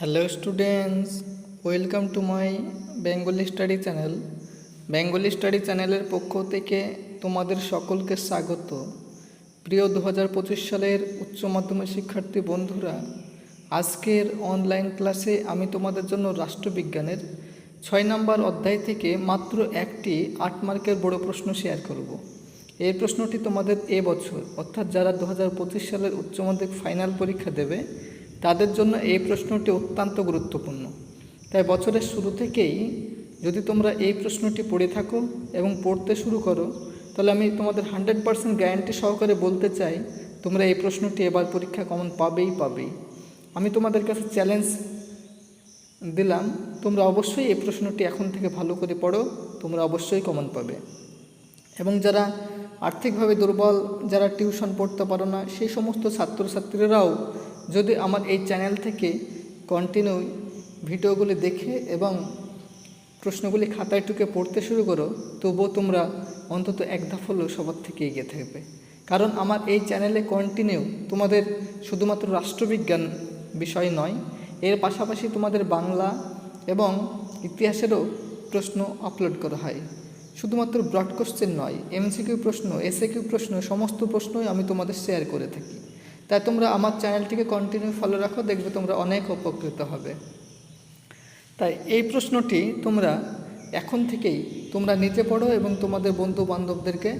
Hello students welcome to my Bengali study channel Bengali study চ্যানেলের পক্ষ থেকে তোমাদের সকলকে স্বাগত। প্রিয় দু হাজার পঁচিশ সালের উচ্চ মাধ্যমিক শিক্ষার্থী বন্ধুরা, আজকের অনলাইন ক্লাসে আমি তোমাদের জন্য রাষ্ট্রবিজ্ঞানের ছয় নম্বর অধ্যায় থেকে মাত্র একটি আট মার্কের বড় প্রশ্ন শেয়ার করব। এই প্রশ্নটি তোমাদের এ বছর, অর্থাৎ যারা দু হাজার পঁচিশ সালের উচ্চ মাধ্যমিক ফাইনাল পরীক্ষা দেবে তাদের জন্য এই প্রশ্নটি অত্যন্ত গুরুত্বপূর্ণ। তাই বছরের শুরু থেকেই যদি তোমরা এই প্রশ্নটি পড়ে থাকো এবং পড়তে শুরু করো, তাহলে আমি তোমাদের হান্ড্রেড পার্সেন্ট গ্যারান্টি সহকারে বলতে চাই, তোমরা এই প্রশ্নটি এবার পরীক্ষা কমন পাবেই পাবেই আমি তোমাদের কাছে চ্যালেঞ্জ দিলাম, তোমরা অবশ্যই এই প্রশ্নটি এখন থেকে ভালো করে পড়ো, তোমরা অবশ্যই কমন পাবে। এবং যারা আর্থিকভাবে দুর্বল, যারা টিউশন পড়তে পারো না, সেই সমস্ত ছাত্রছাত্রীরাও যদি আমার এই চ্যানেল থেকে কন্টিনিউ ভিডিওগুলি দেখে এবং প্রশ্নগুলি খাতায় টুকে পড়তে শুরু করো, তবুও তোমরা অন্তত এক ধাপ হলেও সবার থেকে এগিয়ে থাকবে। কারণ আমার এই চ্যানেলে কন্টিনিউ তোমাদের শুধুমাত্র রাষ্ট্রবিজ্ঞান বিষয় নয়, এর পাশাপাশি তোমাদের বাংলা এবং ইতিহাসেরও প্রশ্ন আপলোড করা হয়। শুধুমাত্র ব্রড কোশ্চেন নয় এমসিকিউ প্রশ্ন এসএকিউ প্রশ্ন, সমস্ত প্রশ্নই আমি তোমাদের শেয়ার করে থাকি। তাই তোমরা আমার চ্যানেলটিকে কন্টিনিউ ফলো রাখো, দেখবে তোমরা অনেক উপকৃত হবে। তাই এই প্রশ্নটি তোমরা এখন থেকেই তোমরা নিজে পড়ো এবং তোমাদের বন্ধু বান্ধবদেরকে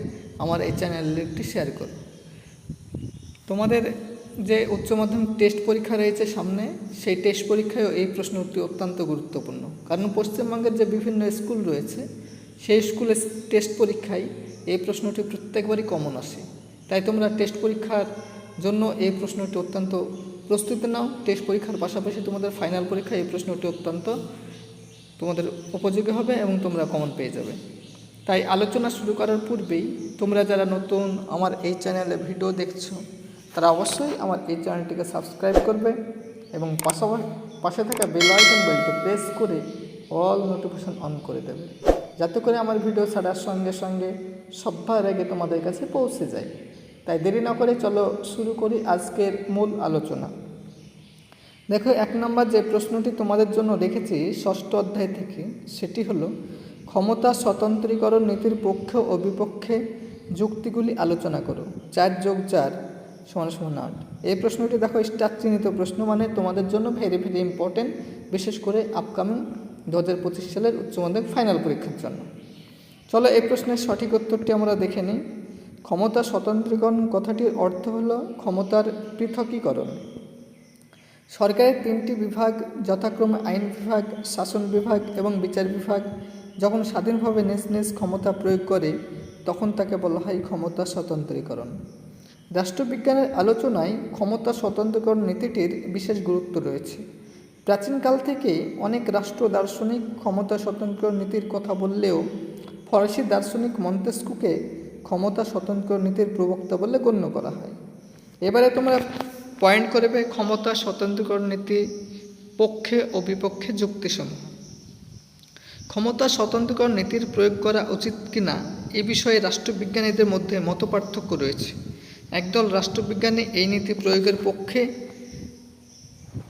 আমার এই চ্যানেলটি শেয়ার করো। তোমাদের যে উচ্চ মাধ্যমিক টেস্ট পরীক্ষা রয়েছে সামনে, সেই টেস্ট পরীক্ষায়ও এই প্রশ্নটি অত্যন্ত গুরুত্বপূর্ণ। কারণ পশ্চিমবঙ্গের যে বিভিন্ন স্কুল রয়েছে, সেই স্কুলের টেস্ট পরীক্ষায় এই প্রশ্নটি প্রত্যেকবারই কমন আসে। তাই তোমরা টেস্ট পরীক্ষার জন্য এই প্রশ্নটি অত্যন্ত প্রস্তুতি নাও। টেস্ট পরীক্ষার পাশাপাশি তোমাদের ফাইনাল পরীক্ষায় এই প্রশ্নটি অত্যন্ত তোমাদের উপযোগী হবে এবং তোমরা কমন পেয়ে যাবে। তাই আলোচনা শুরু করার পূর্বেই তোমরা যারা নতুন আমার এই চ্যানেলে ভিডিও দেখছ, তারা অবশ্যই আমার এই চ্যানেলটিকে সাবস্ক্রাইব করবে এবং পাশাপাশি পাশে থাকা বেল আইকন বেলটি প্রেস করে অল নোটিফিকেশন অন করে দেবে, যাতে করে আমার ভিডিও ছাড়ার সঙ্গে সঙ্গে সবার আগে তোমাদের কাছে পৌঁছে যায়। তাই দেরি না করে চলো শুরু করি আজকের মূল আলোচনা। দেখো, এক নম্বর যে প্রশ্নটি তোমাদের জন্য রেখেছি ষষ্ঠ অধ্যায় থেকে, সেটি হলো, ক্ষমতা স্বতন্ত্রীকরণ নীতির পক্ষে ও বিপক্ষে যুক্তিগুলি আলোচনা করো। চার যোগ চার সমান সমান আট। এই প্রশ্নটি দেখো স্টার চিহ্নিত প্রশ্ন মানে তোমাদের জন্য ভেরি ভেরি ইম্পর্টেন্ট বিশেষ করে আপকামিং দু হাজার পঁচিশ সালের উচ্চ মাধ্যমিক ফাইনাল পরীক্ষার জন্য। চলো, এই প্রশ্নের সঠিক উত্তরটি আমরা দেখে নিই। ক্ষমতা স্বতন্ত্রীকরণ কথাটির অর্থ হল ক্ষমতার পৃথকীকরণ। সরকারের তিনটি বিভাগ, যথাক্রমে আইন বিভাগ, শাসন বিভাগ এবং বিচার বিভাগ, যখন স্বাধীনভাবে নিজ নিজ ক্ষমতা প্রয়োগ করে, তখন তাকে বলা হয় ক্ষমতা স্বতন্ত্রীকরণ। রাষ্ট্রবিজ্ঞানের আলোচনায় ক্ষমতা স্বতন্ত্রীকরণ নীতিটির বিশেষ গুরুত্ব রয়েছে। প্রাচীনকাল থেকে অনেক রাষ্ট্র দার্শনিক ক্ষমতা স্বতন্ত্র নীতির কথা বললেও ফরাসি দার্শনিক মন্তেস্কুকে ক্ষমতা স্বতন্ত্র নীতির প্রবক্তা বলে গণ্য করা হয়। এবারে তোমরা পয়েন্ট করবে ক্ষমতা স্বতন্ত্রকরণ নীতি পক্ষে ও বিপক্ষে যুক্তিসমূহ। ক্ষমতা স্বতন্ত্রকরণ নীতির প্রয়োগ করা উচিত কিনা এ বিষয়ে রাষ্ট্রবিজ্ঞানীদের মধ্যে মতপার্থক্য রয়েছে। একদল রাষ্ট্রবিজ্ঞানী এই নীতি প্রয়োগের পক্ষে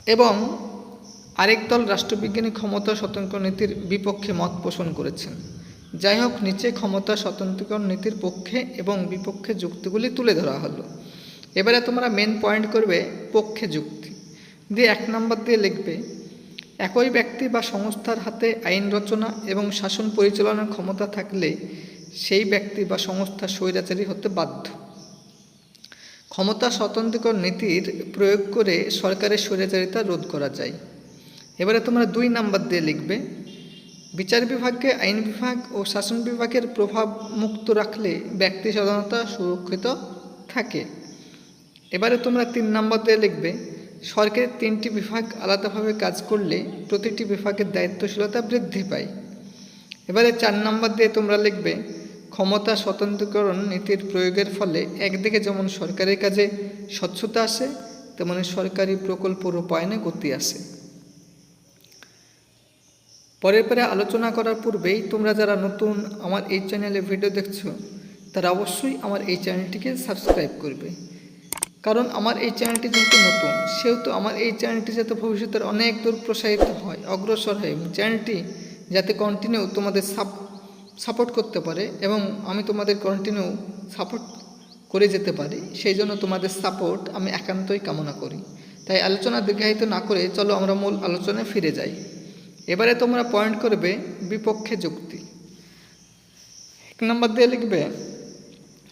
এবং আরেক দল রাষ্ট্রবিজ্ঞানী ক্ষমতা স্বতন্ত্র নীতির বিপক্ষে মত পোষণ করেছেন। যাই হোক নিচে ক্ষমতা স্বতন্ত্রকরণ নীতির পক্ষে এবং বিপক্ষে যুক্তিগুলি তুলে ধরা হলো। এবারে তোমরা মেন পয়েন্ট করবে পক্ষে যুক্তি। দিয়ে এক নম্বর দিয়ে লিখবে, একই ব্যক্তি বা সংস্থার হাতে আইন রচনা এবং শাসন পরিচালনার ক্ষমতা থাকলে সেই ব্যক্তি বা সংস্থা স্বৈরাচারী হতে বাধ্য। ক্ষমতা স্বতন্ত্রকরণ নীতির প্রয়োগ করে সরকারের স্বৈরাচারিতা রোধ করা যায়। এবারে তোমরা দুই নাম্বার দিয়ে লিখবে বিচার বিভাগকে আইন বিভাগ ও শাসন বিভাগের প্রভাব মুক্ত রাখলে ব্যক্তি স্বাধীনতা সুরক্ষিত থাকে। এবারে তোমরা তিন নম্বর দিয়ে লিখবে, সরকারের তিনটি বিভাগ আলাদাভাবে কাজ করলে প্রতিটি বিভাগের দায়িত্বশীলতা বৃদ্ধি পায়। এবারে চার নম্বর দিয়ে তোমরা লিখবে, ক্ষমতা স্বতন্ত্রকরণ নীতির প্রয়োগের ফলে একদিকে যেমন সরকারের কাজে স্বচ্ছতা আসে, তেমনি সরকারি প্রকল্প রূপায়ণে গতি আসে। পরের পরে আলোচনা করার পূর্বেই তোমরা যারা নতুন আমার এই চ্যানেলে ভিডিও দেখছ, তারা অবশ্যই আমার এই চ্যানেলটিকে সাবস্ক্রাইব করবে। কারণ আমার এই চ্যানেলটি যেহেতু নতুন, সেহেতু আমার এই চ্যানেলটি যাতে ভবিষ্যতের অনেক দূর প্রসারিত হয়, অগ্রসর হয় চ্যানেলটি যাতে কন্টিনিউ তোমাদের সাপ সাপোর্ট করতে পারে, এবং আমি তোমাদের কন্টিনিউ সাপোর্ট করে যেতে পারি, সেই জন্য তোমাদের সাপোর্ট আমি একান্তই কামনা করি। তাই আলোচনা দীর্ঘায়িত না করে চলো আমরা মূল আলোচনায় ফিরে যাই। এবারে তোমরা পয়েন্ট করবে বিপক্ষে যুক্তি। এক নম্বর দিয়ে লিখবে,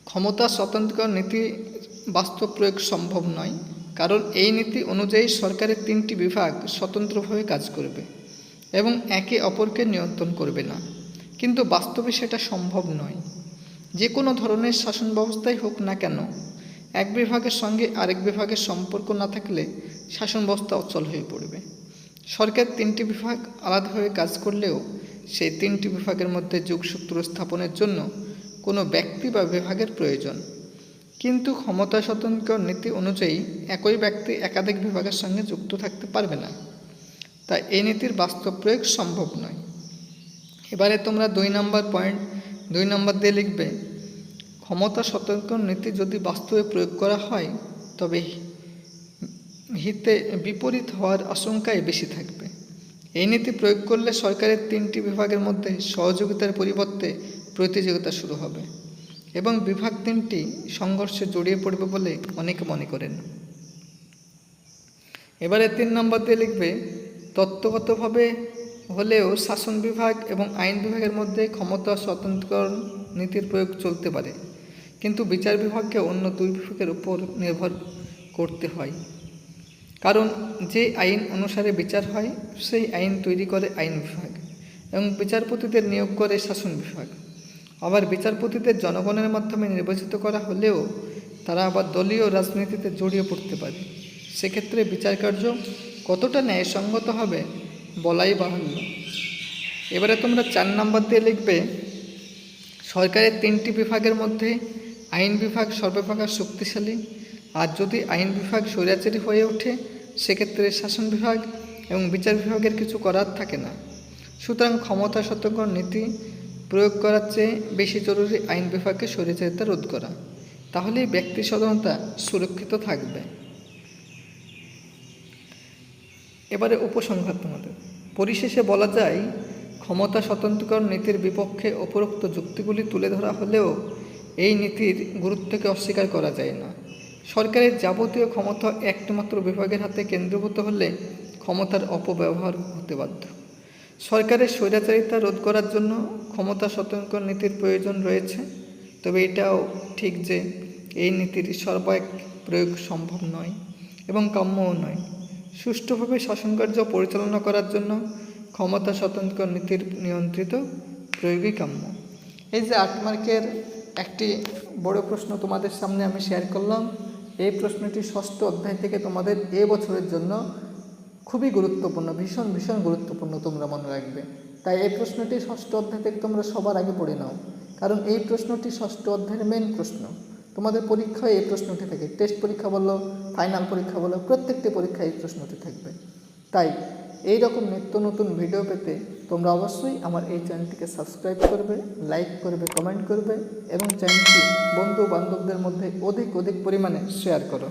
ক্ষমতা স্বতন্ত্র নীতি বাস্তব প্রয়োগ সম্ভব নয়, কারণ এই নীতি অনুযায়ী সরকারের তিনটি বিভাগ স্বতন্ত্রভাবে কাজ করবে এবং একে অপরকে নিয়ন্ত্রণ করবে না। কিন্তু বাস্তবে সেটা সম্ভব নয়। যে কোনো ধরনের শাসন ব্যবস্থাই হোক না কেন, এক বিভাগের সঙ্গে আরেক বিভাগের সম্পর্ক না থাকলে শাসন ব্যবস্থা অচল হয়ে পড়বে। সরকার তিনটি বিভাগ আলাদাভাবে কাজ করলেও সেই তিনটি বিভাগের মধ্যে যোগসূত্র স্থাপনের জন্য কোনো ব্যক্তি বা বিভাগের প্রয়োজন। কিন্তু ক্ষমতা স্বতন্ত্র নীতি অনুযায়ী একই ব্যক্তি একাধিক বিভাগের সঙ্গে যুক্ত থাকতে পারবে না। তাই এই নীতির বাস্তব প্রয়োগ সম্ভব নয়। এবারে তোমরা দুই নম্বর পয়েন্ট, দুই নম্বর দিয়ে লিখবে ক্ষমতা স্বতন্ত্র নীতি যদি বাস্তবে প্রয়োগ করা হয়, তবে হিতে বিপরীত হওয়ার আশঙ্কাই বেশি থাকবে। এই নীতি প্রয়োগ করলে সরকারের তিনটি বিভাগের মধ্যে সহযোগিতার পরিবর্তে প্রতিযোগিতা শুরু হবে এবং বিভাগ তিনটি সংঘর্ষে জড়িয়ে পড়বে বলে অনেকে মনে করেন। এবারে তিন নম্বর দিয়ে লিখবে, তত্ত্বগতভাবে হলেও শাসন বিভাগ এবং আইন বিভাগের মধ্যে ক্ষমতা স্বতন্ত্রকরণ নীতির প্রয়োগ চলতে পারে। কিন্তু বিচার বিভাগকে অন্য দুই বিভাগের উপর নির্ভর করতে হয়। কারণ যে আইন অনুসারে বিচার হয়, সেই আইন তৈরি করে আইন বিভাগ এবং বিচারপতিদের নিয়োগ করে শাসন বিভাগ। আবার বিচারপতিদের জনগণের মাধ্যমে নির্বাচিত করা হলেও তারা আবার দলীয় রাজনীতিতে জড়িয়ে পড়তে পারে। সেক্ষেত্রে বিচার কার্য কতটা ন্যায়সঙ্গত হবে বলাই বাহুল্য। এবারে তোমরা চার নাম্বার দিয়ে লিখবে, সরকারের তিনটি বিভাগের মধ্যে আইন বিভাগ সর্বপ্রকার শক্তিশালী আর যদি আইন বিভাগ স্বৈরাচারী হয়ে ওঠে, সেক্ষেত্রে শাসন বিভাগ এবং বিচার বিভাগের কিছু করার থাকে না। সুতরাং ক্ষমতা সতর্ক নীতি প্রয়োগ করার চেয়ে বেশি জরুরি আইন বিভাগকে স্বৈরাচারিতা রোধ করা। তাহলেই ব্যক্তি স্বাধীনতা সুরক্ষিত থাকবে। এবারে উপসংহার তোমাদের। পরিশেষে বলা যায়, ক্ষমতা স্বতন্ত্রকরণ নীতির বিপক্ষে উপরোক্ত যুক্তিগুলি তুলে ধরা হলেও এই নীতির গুরুত্বকে অস্বীকার করা যায় না। সরকারের যাবতীয় ক্ষমতা একটিমাত্র বিভাগের হাতে কেন্দ্রীভূত হলে ক্ষমতার অপব্যবহার হতে বাধ্য। সরকারের স্বৈরাচারিতা রোধ করার জন্য ক্ষমতা স্বতন্ত্র নীতির প্রয়োজন রয়েছে, তবে এটাও ঠিক যে এই নীতির সর্বায়ক প্রয়োগ সম্ভব নয় এবং কাম্যও নয়। সুষ্ঠুভাবে শাসনকার্য পরিচালনা করার জন্য ক্ষমতা স্বতন্ত্র নীতির নিয়ন্ত্রিত প্রয়োগই কাম্য। এই যে আট মার্কের একটি বড় প্রশ্ন তোমাদের সামনে আমি শেয়ার করলাম এই প্রশ্নটি ষষ্ঠ অধ্যায় থেকে তোমাদের এ বছরের জন্য খুবই গুরুত্বপূর্ণ, ভীষণ ভীষণ গুরুত্বপূর্ণ তোমরা মনে রাখবে। তাই এই প্রশ্নটি ষষ্ঠ অধ্যায় থেকে তোমরা সবার আগে পড়ে নাও, কারণ এই প্রশ্নটি ষষ্ঠ অধ্যায়ের মেন প্রশ্ন। তোমাদের পরীক্ষায় এই প্রশ্নটি থাকে টেস্ট পরীক্ষা বলো ফাইনাল পরীক্ষা বলো, প্রত্যেকটি পরীক্ষায় এই প্রশ্নটি থাকবে। তাই এই রকম নিত্য নতুন ভিডিও পেতে তোমরা অবশ্যই আমার এই চ্যানেলটিকে সাবস্ক্রাইব করবে, লাইক করবে, কমেন্ট করবে এবং চ্যানেলটি বন্ধু বান্ধবদের মধ্যে অধিক অধিক পরিমাণে শেয়ার করো।